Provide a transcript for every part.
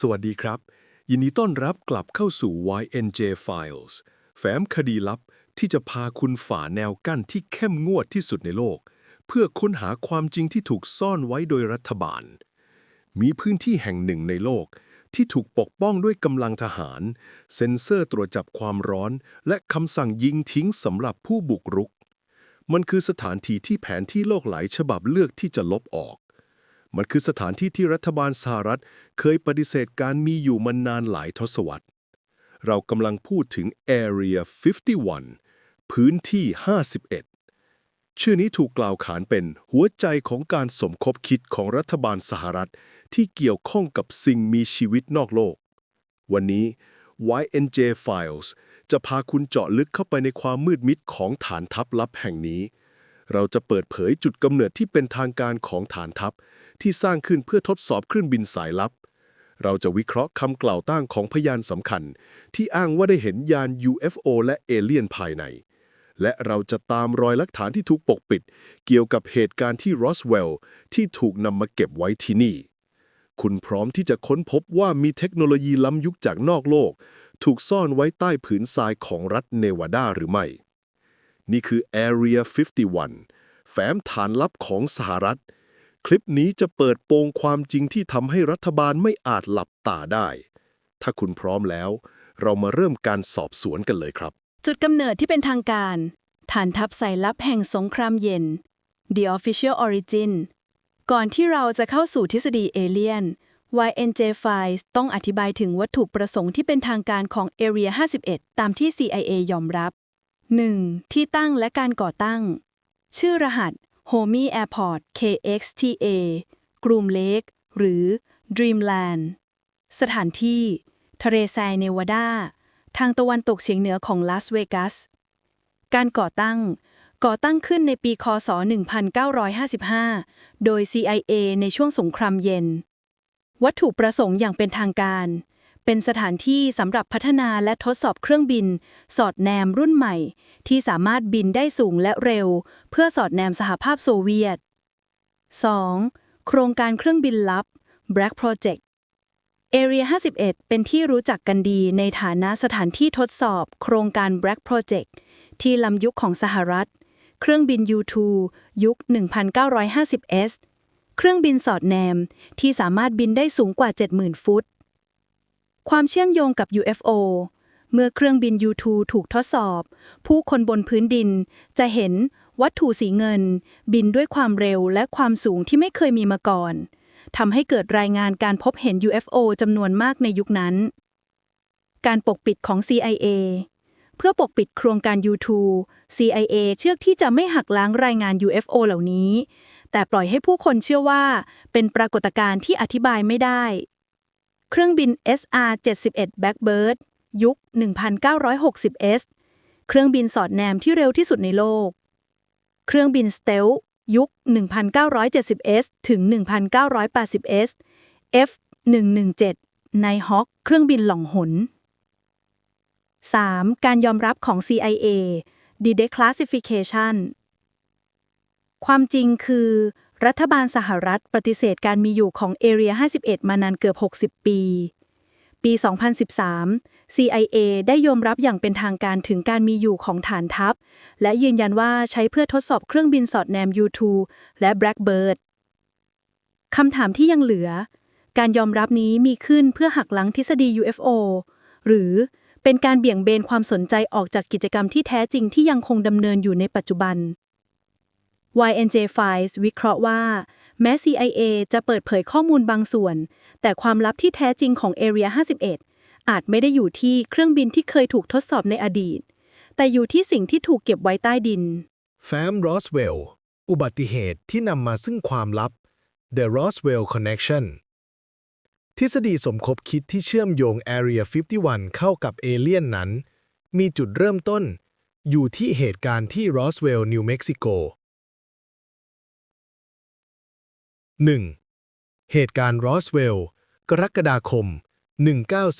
สวัสดีครับ ยินดีต้อนรับกลับเข้าสู่ YNJ Files แฟ้มคดีลับที่จะพาคุณฝ่าแนวกั้นที่เข้มงวดที่สุดในโลก เพื่อค้นหาความจริงที่ถูกซ่อนไว้โดยรัฐบาล มีพื้นที่แห่งหนึ่งในโลก ที่ถูกปกป้องด้วยกำลังทหาร เซ็นเซอร์ตรวจจับความร้อน และคำสั่งยิงทิ้งสำหรับผู้บุกรุก มันคือสถานที่ที่แผนที่โลกหลายฉบับเลือกที่จะลบออก มันคือสถานที่ที่รัฐบาลสหรัฐ เคยปฏิเสธการมีอยู่มานานหลายทศวรรษ เรากำลังพูดถึง Area 51 พื้นที่ 51 ชื่อนี้ถูกกล่าวขานเป็นหัวใจของการสมคบคิดของรัฐบาลสหรัฐ ที่เกี่ยวข้องกับสิ่งมีชีวิตนอกโลก วันนี้ YNJ Files จะพาคุณเจาะลึกเข้าไปในความมืดมิดของฐานทัพลับแห่งนี้ เราจะเปิดเผยจุดกำเนิดที่เป็นทางการของฐานทัพ ที่สร้างขึ้นเพื่อทดสอบเครื่องบินสายลับ เราจะวิเคราะห์คำกล่าวตั้งของพยานสำคัญ ที่อ้างว่าได้เห็นยาน UFO และเอเลี่ยนภายใน และเราจะตามรอยหลักฐานที่ถูกปกปิด เกี่ยวกับเหตุการณ์ที่รอสเวลล์ที่ถูกนำมาเก็บไว้ที่นี่ คุณพร้อมที่จะค้นพบว่ามีเทคโนโลยีล้ำยุคจากนอกโลก ถูกซ่อนไว้ใต้ผืนทรายของรัฐเนวาดาหรือไม่นี่คือ Area 51 แฟ้มฐานลับของสหรัฐ คลิปนี้จะเปิดโปงความจริงที่ทำให้รัฐบาลไม่อาจหลับตาได้ ถ้าคุณพร้อมแล้ว เรามาเริ่มการสอบสวนกันเลยครับ จุดกำเนิดที่เป็นทางการ ฐานทัพสายลับแห่งสงครามเย็น The Official Origin ก่อนที่เราจะเข้าสู่ทฤษฎีเอเลียน YNJ Files ต้องอธิบายถึงวัตถุประสงค์ที่เป็นทางการของ Area 51 ตามที่ CIA ยอมรับ 1. ที่ตั้งและการก่อตั้ง ชื่อรหัส Homey Airport KXTA Groom Lake หรือ Dreamland สถานที่ ทะเลทรายเนวาดา ทางตะวันตกเฉียงเหนือของลาสเวกัส การก่อตั้ง ก่อตั้งขึ้นในปีคศ 1955 โดย CIA ในช่วงสงครามเย็น วัตถุประสงค์อย่างเป็นทางการ เป็นสถานที่สำหรับพัฒนาและทดสอบเครื่องบิน สอดแนมรุ่นใหม่ ที่สามารถบินได้สูงและเร็ว เพื่อสอดแนมสหภาพโซเวียต 2. โครงการเครื่องบินลับ Black Project Area 51 เป็นที่รู้จักกันดีในฐานะสถานที่ทดสอบ โครงการ Black Project ที่ลำยุคของสหรัฐ เครื่องบิน U-2 ยุค 1950S เครื่องบินสอดแนมที่สามารถบินได้สูงกว่า 70,000 ฟุต ความเชื่อมโยงกับ UFO เมื่อเครื่องบิน U-2 ถูกทดสอบ ผู้คนบนพื้นดินจะเห็นวัตถุสีเงิน บินด้วยความเร็วและความสูงที่ไม่เคยมีมาก่อนทำให้เกิดรายงานการพบเห็น UFO จำนวนมากในยุคนั้น การปกปิดของ CIA เพื่อปกปิดโครงการ U2 CIA เชือกที่จะไม่หักล้างรายงาน UFO เหล่านี้ แต่ปล่อยให้ผู้คนเชื่อว่า เป็นปรากฏการณ์ที่อธิบายไม่ได้ เครื่องบิน SR-71 Blackbird ยุค 1960S เครื่องบินสอดแนมที่เร็วที่สุดในโลก เครื่องบินสเตลยุค 1970S ถึง 1980S F117 ในฮอ k เครื่องบินหล่องหน 3. การยอมรับของ CIA The Declassification ความจริงคือ รัฐบาลสหรัฐปฏิเสธการมีอยู่ของ Area 51 มานานเกือบ 60 ปี ปี 2013 CIA ได้ยอมรับอย่างเป็นทางการถึงการมีอยู่ของฐานทัพ และยืนยันว่าใช้เพื่อทดสอบเครื่องบินสอดแนม U2 และ Blackbird คำถามที่ยังเหลือ การยอมรับนี้มีขึ้นเพื่อหักหล้างทฤษฎี UFO หรือเป็นการเบี่ยงเบนความสนใจออกจากกิจกรรมที่แท้จริงที่ยังคงดำเนินอยู่ในปัจจุบัน YNJ Files วิเคราะห์ว่า แม้ CIA จะเปิดเผยข้อมูลบางส่วน แต่ความลับที่แท้จริงของ Area 51 อาจไม่ได้อยู่ที่เครื่องบินที่เคยถูกทดสอบในอดีต แต่อยู่ที่สิ่งที่ถูกเก็บไว้ใต้ดิน แฟ้มรอสเวลล์อุบัติเหตุที่นำมาซึ่งความลับ The Roswell Connection ทฤษฎีสมคบคิดที่เชื่อมโยง Area 51 เข้ากับเอเลี่ยนนั้น มีจุดเริ่มต้น อยู่ที่เหตุการณ์ที่รอสเวลล์นิวเม็กซิโก 1. เหตุการณ์รอสเวลล์กรกฎาคม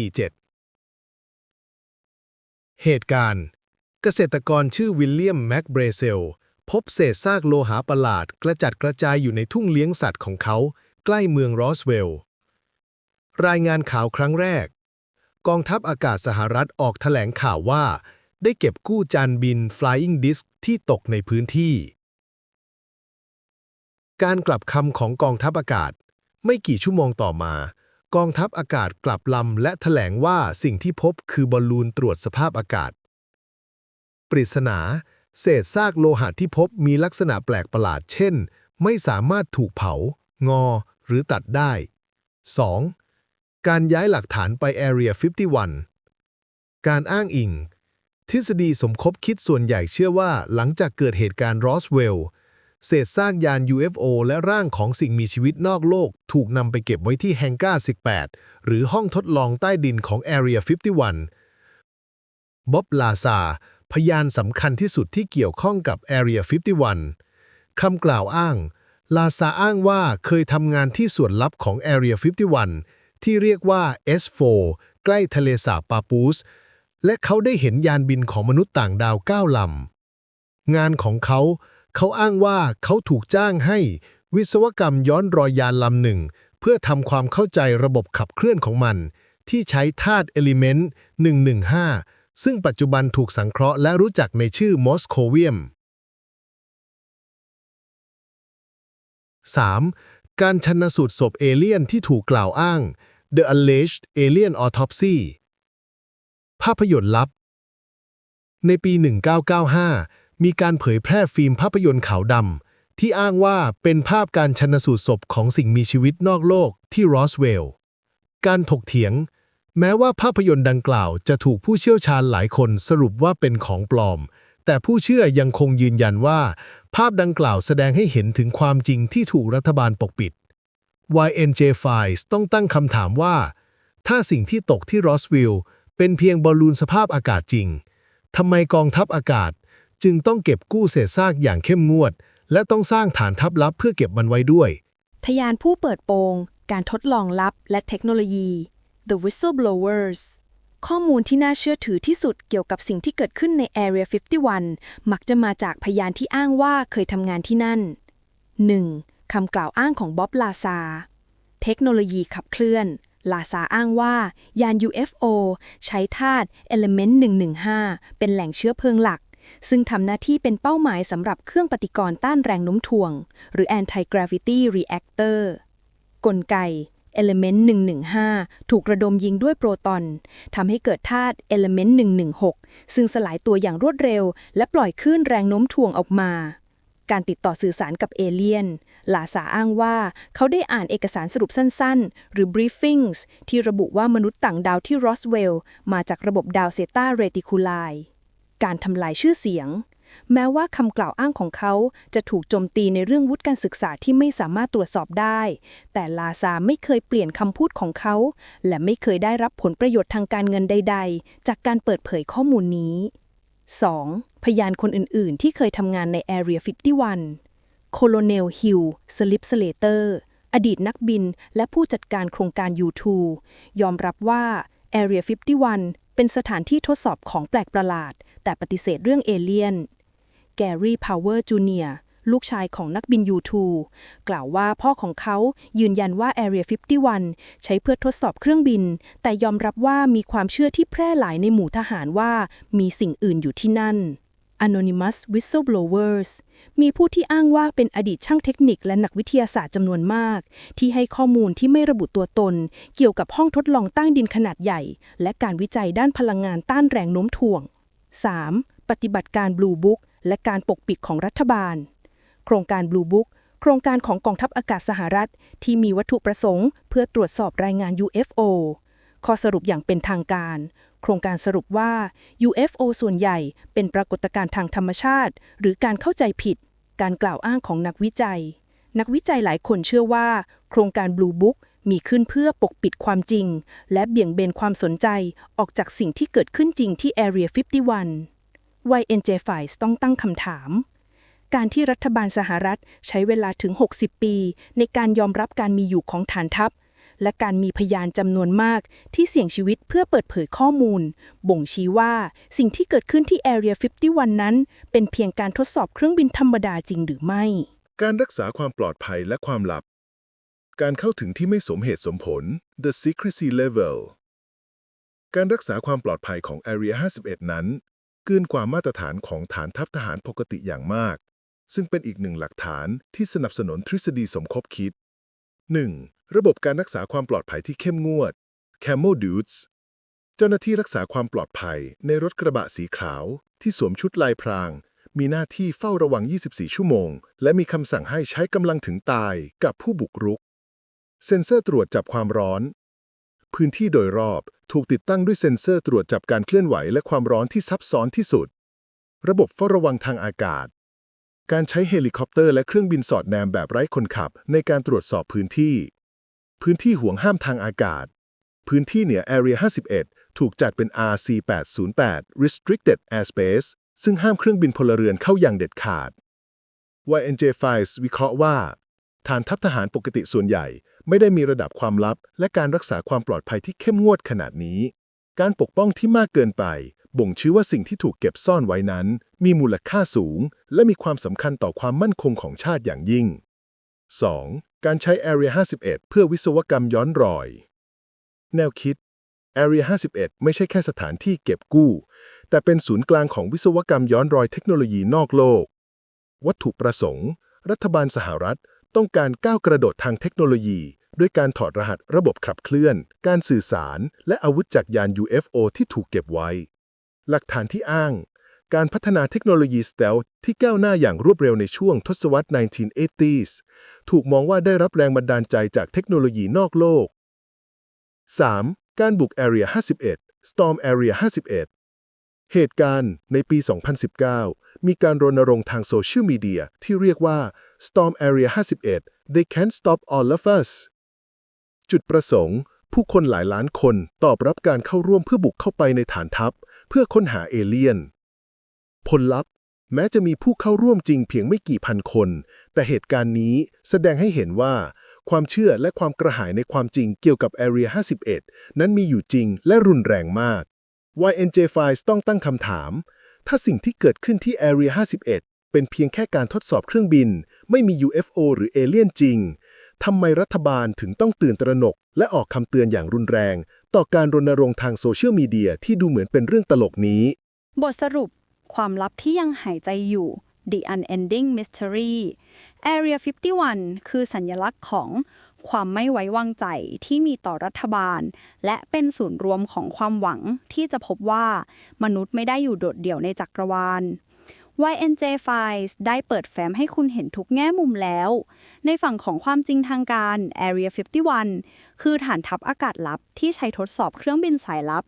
1947 เหตุการณ์ เกษตรกรชื่อวิลเลียมแม็กเบรเซล พบเศษซากโลหะประหลาดกระจัดกระจายอยู่ในทุ่งเลี้ยงสัตว์ของเขา ใกล้เมืองรอสเวลล์ รายงานข่าวครั้งแรก กองทัพอากาศสหรัฐออกแถลงข่าวว่า ได้เก็บกู้จานบิน Flying Disc ที่ตกในพื้นที่ การกลับคำของกองทัพอากาศ ไม่กี่ชั่วโมงต่อมา กองทัพอากาศกลับลำและแถลงว่าสิ่งที่พบคือบอลลูนตรวจสภาพอากาศ ปริศนา เศษซากโลหะที่พบมีลักษณะแปลกประหลาดเช่น ไม่สามารถถูกเผา งอ หรือตัดได้ 2. การย้ายหลักฐานไป Area 51 การอ้างอิง ทฤษฎีสมคบคิดส่วนใหญ่เชื่อว่าหลังจากเกิดเหตุการณ์รอสเวลล์ เศษซากยาน UFO และร่างของสิ่งมีชีวิตนอกโลก ถูกนำไปเก็บไว้ที่แฮงก้า 18 หรือห้องทดลองใต้ดินของ Area 51 บ๊อบลาซาพยานสำคัญที่สุดที่เกี่ยวข้องกับ Area 51 คำกล่าวอ้าง ลาซาอ้างว่าเคยทำงานที่ส่วนลับของ Area 51 ที่เรียกว่า S4 ใกล้ทะเลสาบปาปูส และเขาได้เห็นยานบินของมนุษย์ต่างดาว9ลำงานของเขา เขาอ้างว่าเขาถูกจ้างให้วิศวกรรมย้อนรอยยานลำหนึ่ง เพื่อทำความเข้าใจระบบขับเคลื่อนของมัน ที่ใช้ธาตุเอลิเมนต์115 ซึ่งปัจจุบันถูกสังเคราะห์และรู้จักในชื่อมอสโคเวียม 3. การชันสูตรศพเอเลี่ยนที่ถูกกล่าวอ้าง The Alleged Alien Autopsy ภาพยนตร์ลับ ในปี 1995 มีการเผยแพร่ฟิล์มภาพยนตร์ขาวดำที่อ้างว่าเป็นภาพการชันสูตรศพของสิ่งมีชีวิตนอกโลกที่รอสเวลล์การถกเถียง แม้ว่าภาพยนตร์ดังกล่าวจะถูกผู้เชี่ยวชาญหลายคนสรุปว่าเป็นของปลอม แต่ผู้เชื่อยังคงยืนยันว่า ภาพดังกล่าวแสดงให้เห็นถึงความจริงที่ถูกรัฐบาลปกปิด YNJ Files ต้องตั้งคำถามว่า ถ้าสิ่งที่ตกที่รอสวิลล์เป็นเพียงบอลลูนสภาพอากาศจริงทำไมกองทัพอากาศ จึงต้องเก็บกู้เศษซากอย่างเข้มงวด และต้องสร้างฐานทัพลับเพื่อเก็บมันไว้ด้วย ทยานผู้เปิดโปง การทดลองลับและเทคโนโลยี The Whistleblowers ข้อมูลที่น่าเชื่อถือที่สุดเกี่ยวกับสิ่งที่เกิดขึ้นใน Area 51 มักจะมาจากพยานที่อ้างว่าเคยทำงานที่นั่น 1. คำกล่าวอ้างของบ๊อบลาซา เทคโนโลยีขับเคลื่อน ลาซาอ้างว่า ยาน UFO ใช้ธาตุ Element 115 เป็นแหล่งเชื้อเพลิงหลัก ซึ่งทำหน้าที่เป็นเป้าหมายสำหรับเครื่องปฏิกรณ์ต้านแรงโน้มถ่วง หรือ Anti-Gravity Reactor กลไก Element 115 ถูกระดมยิงด้วยโปรตอนทำให้เกิดธาตุ Element 116 ซึ่งสลายตัวอย่างรวดเร็ว และปล่อยคลื่นแรงโน้มถ่วงออกมา การติดต่อสื่อสารกับเอเลียน ลาซาอ้างว่าเขาได้อ่านเอกสารสรุปสั้นๆ หรือ briefings ที่ระบุว่ามนุษย์ต่างดาวที่รอสเวลล์มาจากระบบดาวเซตาเรติคูลาย การทำลายชื่อเสียง แม้ว่าคำกล่าวอ้างของเขาจะถูกโจมตีในเรื่องวุฒิการศึกษาที่ไม่สามารถตรวจสอบได้ แต่ลาซาไม่เคยเปลี่ยนคำพูดของเขา และไม่เคยได้รับผลประโยชน์ทางการเงินใด ๆ จากการเปิดเผยข้อมูลนี้ 2. พยานคนอื่น ๆ ที่เคยทำงานใน Area 51 โคโลเนลฮิลสลิปสเลเตอร์อดีตนักบินและผู้จัดการโครงการ U2 ยอมรับว่า Area 51 เป็นสถานที่ทดสอบของแปลกประหลาด แต่ปฏิเสธเรื่องเอเลี่ยน แกรี่ พาวเวอร์ จูเนียลูกชายของนักบิน U2 กล่าวว่าพ่อของเขายืนยันว่า Area 51 ใช้เพื่อทดสอบเครื่องบิน แต่ยอมรับว่ามีความเชื่อที่แพร่หลายในหมู่ทหารว่ามีสิ่งอื่นอยู่ที่นั่น Anonymous Whistleblowers มีผู้ที่อ้างว่าเป็นอดีตช่างเทคนิคและนักวิทยาศาสตร์จำนวนมาก ที่ให้ข้อมูลที่ไม่ระบุตัวตน เกี่ยวกับห้องทดลองใต้ดินขนาดใหญ่ และการวิจัยด้านพลังงานต้านแรงโน้มถ่วง 3. ปฏิบัติการ Blue Book และการปกปิดของรัฐบาล โครงการ Blue Book โครงการของกองทัพอากาศสหรัฐ ที่มีวัตถุประสงค์ เพื่อตรวจสอบรายงาน UFO ข้อสรุปอย่างเป็นทางการ โครงการสรุปว่า UFO ส่วนใหญ่เป็นปรากฏการณ์ทางธรรมชาติ หรือการเข้าใจผิด การกล่าวอ้างของนักวิจัย นักวิจัยหลายคนเชื่อว่า โครงการ Blue Book มีขึ้นเพื่อปกปิดความจริง และเบี่ยงเบนความสนใจออกจากสิ่งที่เกิดขึ้นจริงที่ Area 51 YNJ Files ต้องตั้งคำถาม การที่รัฐบาลสหรัฐใช้เวลาถึง 60 ปี ในการยอมรับการมีอยู่ของฐานทัพ และการมีพยานจำนวนมากที่เสี่ยงชีวิตเพื่อเปิดเผยข้อมูล บ่งชี้ว่าสิ่งที่เกิดขึ้นที่ Area 51 นั้น เป็นเพียงการทดสอบเครื่องบินธรรมดาจริงหรือไม่ การรักษาความปลอดภัยและความลับ การเข้าถึงที่ไม่สมเหตุสมผล the secrecy level การรักษาความปลอดภัยของ Area 51 นั้นเกินกว่ามาตรฐานของฐานทัพทหารปกติอย่างมาก ซึ่งเป็นอีกหนึ่งหลักฐานที่สนับสนุนทฤษฎีสมคบคิด 1. ระบบการรักษาความปลอดภัยที่เข้มงวด Camel Dudes เจ้าหน้าที่รักษาความปลอดภัยในรถกระบะสีขาว ที่สวมชุดลายพราง มีหน้าที่เฝ้าระวัง 24 ชั่วโมง และมีคำสั่งให้ใช้กำลังถึงตายกับผู้บุกรุก เซ็นเซอร์ตรวจจับความร้อน พื้นที่โดยรอบถูกติดตั้งด้วยเซ็นเซอร์ตรวจจับการเคลื่อนไหวและความร้อนที่ซับซ้อนที่สุด ระบบเฝ้าระวังทางอากาศ การใช้เฮลิคอปเตอร์และเครื่องบินสอดแนมแบบไร้คนขับ ในการตรวจสอบพื้นที่ พื้นที่ห่วงห้ามทางอากาศ พื้นที่เหนือ Area 51 ถูกจัดเป็น RC808 Restricted Airspace ซึ่งห้ามเครื่องบินพลเรือนเข้าอย่างเด็ดขาด YNJ Files วิเคราะห์ว่า ฐานทัพทหารปกติส่วนใหญ่ ไม่ได้มีระดับความลับ และการรักษาความปลอดภัยที่เข้มงวดขนาดนี้ การปกป้องที่มากเกินไป บ่งชี้ว่าสิ่งที่ถูกเก็บซ่อนไว้นั้น มีมูลค่าสูง และมีความสำคัญต่อความมั่นคงของชาติอย่างยิ่ง 2. การใช้ Area 51 เพื่อวิศวกรรมย้อนรอย แนวคิด Area 51 ไม่ใช่แค่สถานที่เก็บกู้ แต่เป็นศูนย์กลางของวิศวกรรมย้อนรอยเทคโนโลยีนอกโลก วัตถุประสงค์ รัฐบาลสหรัฐต้องการก้าวกระโดดทางเทคโนโลยี ด้วยการถอดรหัสระบบขับเคลื่อน การสื่อสาร และอาวุธจากยาน UFO ที่ถูกเก็บไว้ หลักฐานที่อ้าง การพัฒนาเทคโนโลยีสเตลที่ก้าวหน้าอย่างรวดเร็วในช่วงทศวรรษ 1980s ถูกมองว่าได้รับแรงบันดาลใจจากเทคโนโลยีนอกโลก 3. การบุก Area 51 Storm Area 51 เหตุการณ์ในปี 2019 มีการรณรงค์ทางโซเชียลมีเดียที่เรียกว่า Storm Area 51 They Can't Stop All of Us จุดประสงค์ ผู้คนหลายล้านคนตอบรับการเข้าร่วมเพื่อบุกเข้าไปในฐานทัพ เพื่อค้นหาเอเลี่ยน ผลลัพธ์ แม้จะมีผู้เข้าร่วมจริงเพียงไม่กี่พันคน แต่เหตุการณ์นี้แสดงให้เห็นว่า ความเชื่อและความกระหายในความจริงเกี่ยวกับ Area 51 นั้นมีอยู่จริงและรุนแรงมาก YNJ Files ต้องตั้งคำถาม ถ้าสิ่งที่เกิดขึ้นที่ Area 51 เป็นเพียงแค่การทดสอบเครื่องบิน ไม่มี UFO หรือเอเลี่ยนจริงทำไมรัฐบาลถึงต้องตื่นตระหนก และออกคำเตือนอย่างรุนแรง ต่อการรณรงค์ทางโซเชียลมีเดียที่ดูเหมือนเป็นเรื่องตลกนี้ บทสรุป ความลับที่ยังหายใจอยู่ The Unending Mystery Area 51 คือสัญลักษณ์ของความไม่ไว้วางใจที่มีต่อรัฐบาล และเป็นศูนย์รวมของความหวังที่จะพบว่ามนุษย์ไม่ได้อยู่โดดเดี่ยวในจักรวาล YNJ Files ได้เปิดแฟ้มให้คุณเห็นทุกแง่มุมแล้ว ในฝั่งของความจริงทางการ Area 51 คือฐานทัพอากาศลับที่ใช้ทดสอบเครื่องบินสายลับ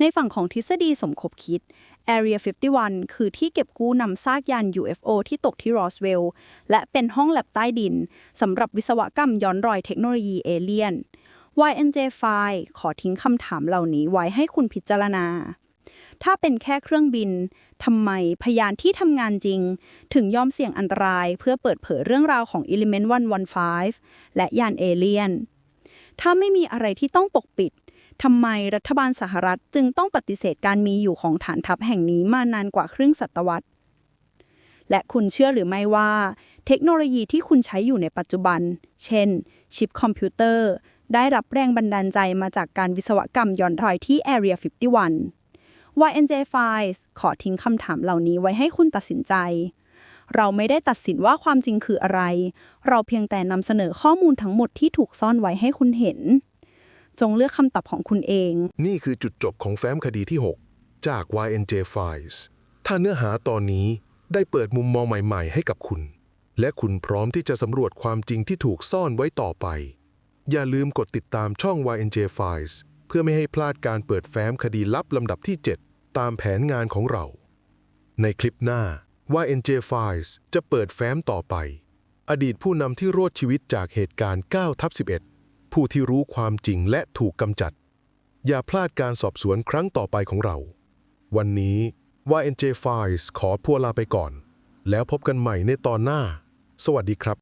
ในฝั่งของทฤษฎีสมคบคิด Area 51 คือที่เก็บกู้นำซากยาน UFO ที่ตกที่รอสเวลล์และเป็นห้องแลบใต้ดินสำหรับวิศวกรรมย้อนรอยเทคโนโลยีเอเลียน YNJ File ขอทิ้งคำถามเหล่านี้ไว้ให้คุณพิจารณา ถ้าเป็นแค่เครื่องบินทำไมพยานที่ทำงานจริง ถึงยอมเสี่ยงอันตรายเพื่อเปิดเผยเรื่องราวของ Element 115 และยานเอเลียน ถ้าไม่มีอะไรที่ต้องปกปิดทำไมรัฐบาลสหรัฐจึงต้องปฏิเสธการมีอยู่ของฐานทัพแห่งนี้มานานกว่าครึ่งศตวรรษ และคุณเชื่อหรือไม่ว่า เทคโนโลยีที่คุณใช้อยู่ในปัจจุบัน เช่น ชิปคอมพิวเตอร์ ได้รับแรงบันดาลใจมาจากการวิศวกรรมย้อนรอยที่ Area 51 YNJ Files ขอทิ้งคำถามเหล่านี้ไว้ให้คุณตัดสินใจ เราไม่ได้ตัดสินว่าความจริงคืออะไร เราเพียงแต่นำเสนอข้อมูลทั้งหมดที่ถูกซ่อนไว้ให้คุณเห็น จงเลือกคำตอบของคุณเอง นี่คือจุดจบของแฟ้มคดีที่ 6 จาก YNJ Files ถ้าเนื้อหาตอนนี้ได้เปิดมุมมองใหม่ ๆ ให้กับคุณ และคุณพร้อมที่จะสำรวจความจริงที่ถูกซ่อนไว้ต่อไป อย่าลืมกดติดตามช่อง YNJ Files เพื่อไม่ให้พลาดการเปิดแฟ้มคดีลับลำดับที่ 7 ตามแผนงานของเรา ในคลิปหน้า YNJ Files จะเปิดแฟ้มต่อไป อดีตผู้นำที่รอดชีวิตจากเหตุการณ์9ทับ11 ผู้ที่รู้ความจริงและถูกกำจัด อย่าพลาดการสอบสวนครั้งต่อไปของเรา วันนี้ YNJ Files ขอพัวลาไปก่อน แล้วพบกันใหม่ในตอนหน้า สวัสดีครับ